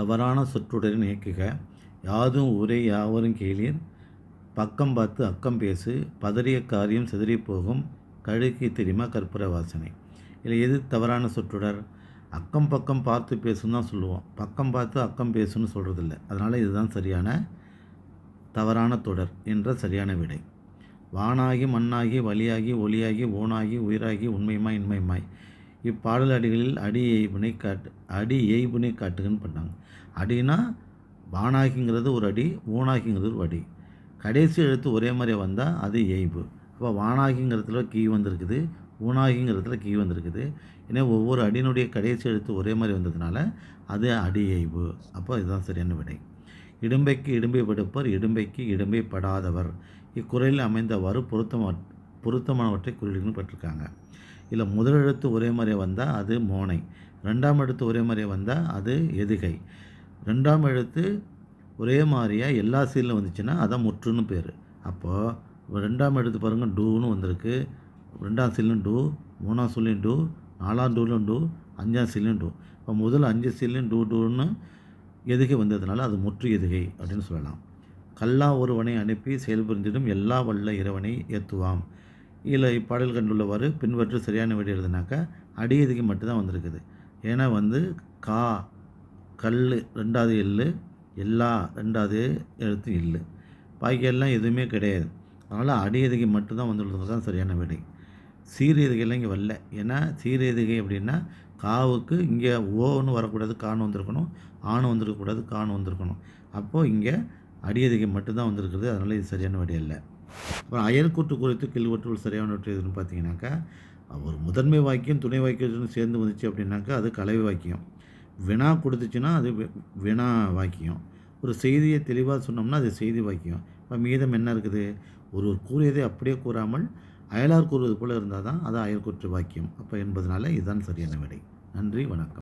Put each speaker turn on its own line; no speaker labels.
தவறான சொற்றொடரை இயக்குக. யாதும் ஊரே யாவரும் கேளீர். பக்கம் பார்த்து அக்கம் பேசு. பதறிய காரியம் சிதறிப் போகும். கழுக்கி தெரியுமா கற்பூர வாசனை. இதில் எது தவறான சொற்றொடர்? அக்கம் பக்கம் பார்த்து பேசுன்னு தான் சொல்லுவோம். பக்கம் பார்த்து அக்கம் பேசுன்னு சொல்கிறதில்ல அதனால் இதுதான் சரியான தவறான தொடர் என்ற சரியான விடை. வானாகி மண்ணாகி வழியாகி ஒளியாகி ஓனாகி உயிராகி உண்மையுமாய் இன்மையுமாய். இப்பாடல் அடிகளில் அடி எய்பினை காட்டு அடி எய்பினை காட்டுகன்னு பண்ணாங்க. அடினா வானாகிங்கிறது ஒரு அடி ஊனாகிங்கிறது ஒரு அடி. கடைசி எழுத்து ஒரே மாதிரி வந்தால் அது எய்பு. அப்போ வானாகிங்கிறதுல கீ வந்திருக்குது ஊனாகிங்கிறதுல கீ வந்திருக்குது. ஏன்னா ஒவ்வொரு அடியினுடைய கடைசி எழுத்து ஒரே மாதிரி வந்ததுனால அது அடி எய்பு. அப்போ இதுதான் சரியான விடை. இடும்பைக்கு இடும்பை படுப்பர் இடும்பைக்கு இடும்பை படாதவர். இக்குறையில் அமைந்தவாறு பொருத்தமா பொருத்தமானவற்றை குறியீடுகள் பெற்றிருக்காங்க. இதில் முதல் எழுத்து ஒரே மாதிரியே வந்தால் அது மோனை. ரெண்டாம் எழுத்து ஒரே மாதிரியே வந்தால் அது எதுகை. ரெண்டாம் எழுத்து ஒரே மாதிரியாக எல்லா சீலில் வந்துச்சுன்னா அதான் முற்றுன்னு பேர். அப்போது ரெண்டாம் எழுத்து பாருங்கள் டூன்னு வந்திருக்கு. ரெண்டாம் சீலும் டூ மூணாம் சீலையும் டூ நாலாம் டூலும் டூ அஞ்சாம் சீலையும் டூ. இப்போ முதல் அஞ்சு சீலையும் டூ டூன்னு எதுகை வந்ததுனால அது முற்று எதுகை அப்படின்னு சொல்லலாம். கல்லா ஒருவனை அனுப்பி செயல்புரிந்திடும் எல்லா வல்ல இறைவனை ஏற்றுவாம் இதில் இப்பாடல் கண்டுள்ளவாறு பின்பற்று சரியான விடை எழுதுனாக்கா அடியதுக்கு மட்டும்தான் வந்திருக்குது. ஏன்னா வந்து கா கல் ரெண்டாவது எள்ளு எல்லா ரெண்டாவது எழுத்து இல்லு. பாக்கியெல்லாம் எதுவுமே கிடையாது. அதனால் அடியதுகை மட்டும்தான் வந்துள்ளது தான் சரியான விடை. சீரியதுகைலாம் இங்கே வரல. ஏன்னா சீரியதுகை எதுகை அப்படின்னா காவுக்கு இங்கே ஓன்னு வரக்கூடாது கான்னு வந்திருக்கணும். ஆணு வந்திருக்கக்கூடாது கான்னு வந்திருக்கணும். அப்போது இங்கே அடியதுகை மட்டும்தான் வந்திருக்குது அதனால் இது சரியான விடை இல்லை அப்புறம் அயல்கூட்டு குறித்து கில்வற்றுள் சரியானவற்றை எதுன்னு பார்த்தீங்கன்னாக்கா ஒரு முதன்மை வாக்கியம் துணை வாக்கியத்துடன் சேர்ந்து வந்துச்சு அப்படின்னாக்கா அது கலவை வாக்கியம். வினா கொடுத்துச்சுன்னா அது வினா வாக்கியம். ஒரு செய்தியை தெளிவாக சொன்னோம்னா அது செய்தி வாக்கியம். இப்போ மீதம் என்ன இருக்குது? ஒருவர் கூறியதை அப்படியே கூறாமல் அயலார் கூறுவது போல இருந்தால் தான் அது அயல்கூற்று வாக்கியம். அப்போ என்பதனால இதுதான் சரியான விடை. நன்றி வணக்கம்.